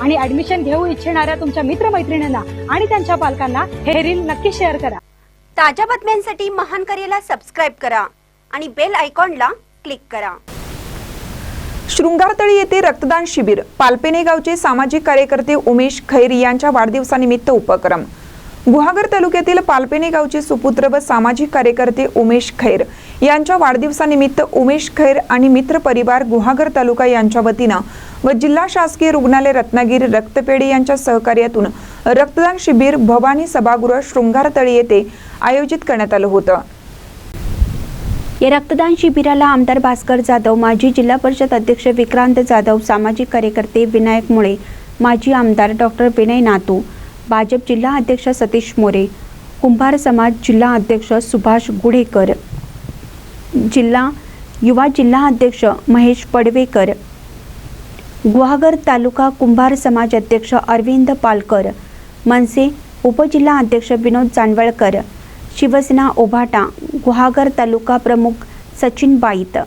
आणि ऍडमिशन घेऊ इच्छिणाऱ्या तुमच्या मित्रमैत्रिणींना आणि त्यांच्या पालकांना हे रील नक्की शेअर करा. ताज्या बातम्यांसाठी महान करेला सबस्क्राईब करा आणि बेल आयकॉनला क्लिक करा. शृंगारतळी येथे रक्तदान शिबिर. पालपेने गावचे सामाजिक कार्यकर्ते उमेश खैर यांच्या वाढदिवसानिमित्त उपक्रम. गुहागर तालुक्यातील पालपेने गावचे सुपुत्र व सामाजिक कार्यकर्ते उमेश खैर यांच्या वाढदिवसानिमित्त उमेश खैर आणि मित्र परिवार गुहागर तालुका यांच्या वतीनं व जिल्हा शासकीय रुग्णालय रत्नागिरी रक्तपेढी यांच्या सहकार्यातून रक्तदान शिबिर भवानी सभागृह शृंगारतळी येथे आयोजित करण्यात आलं होतं. या रक्तदान शिबिराला आमदार भास्कर जाधव माजी जिल्हा परिषद अध्यक्ष विक्रांत जाधव सामाजिक कार्यकर्ते विनायक मुळे माजी आमदार डॉक्टर विनय नातू भाजप जिल्हा अध्यक्ष सतीश मोरे कुंभार समाज जिल्हा अध्यक्ष सुभाष गुढेकर जिल्हा युवा जिल्हा अध्यक्ष महेश पडवेकर. गुहागर तालुका कुंभार समाज अध्यक्ष अरविंद पालकर. मनसे उपजिल्हा अध्यक्ष विनोद जानवळकर शिवसेना ओभाटा गुहागर तालुका प्रमुख सचिन बाईत.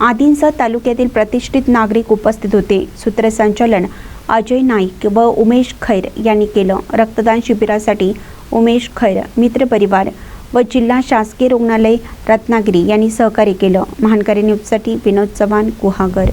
आदींसह तालुक्यातील प्रतिष्ठित नागरिक उपस्थित होते. सूत्रसंचालन अजय नाईक व उमेश खैर यांनी केलं. रक्तदान शिबिरासाठी उमेश खैर मित्रपरिवार व जिल्हा शासकीय रुग्णालय रत्नागिरी यांनी सहकार्य केलं. महानकरी न्यूजसाठी विनोद चव्हाण गुहागर.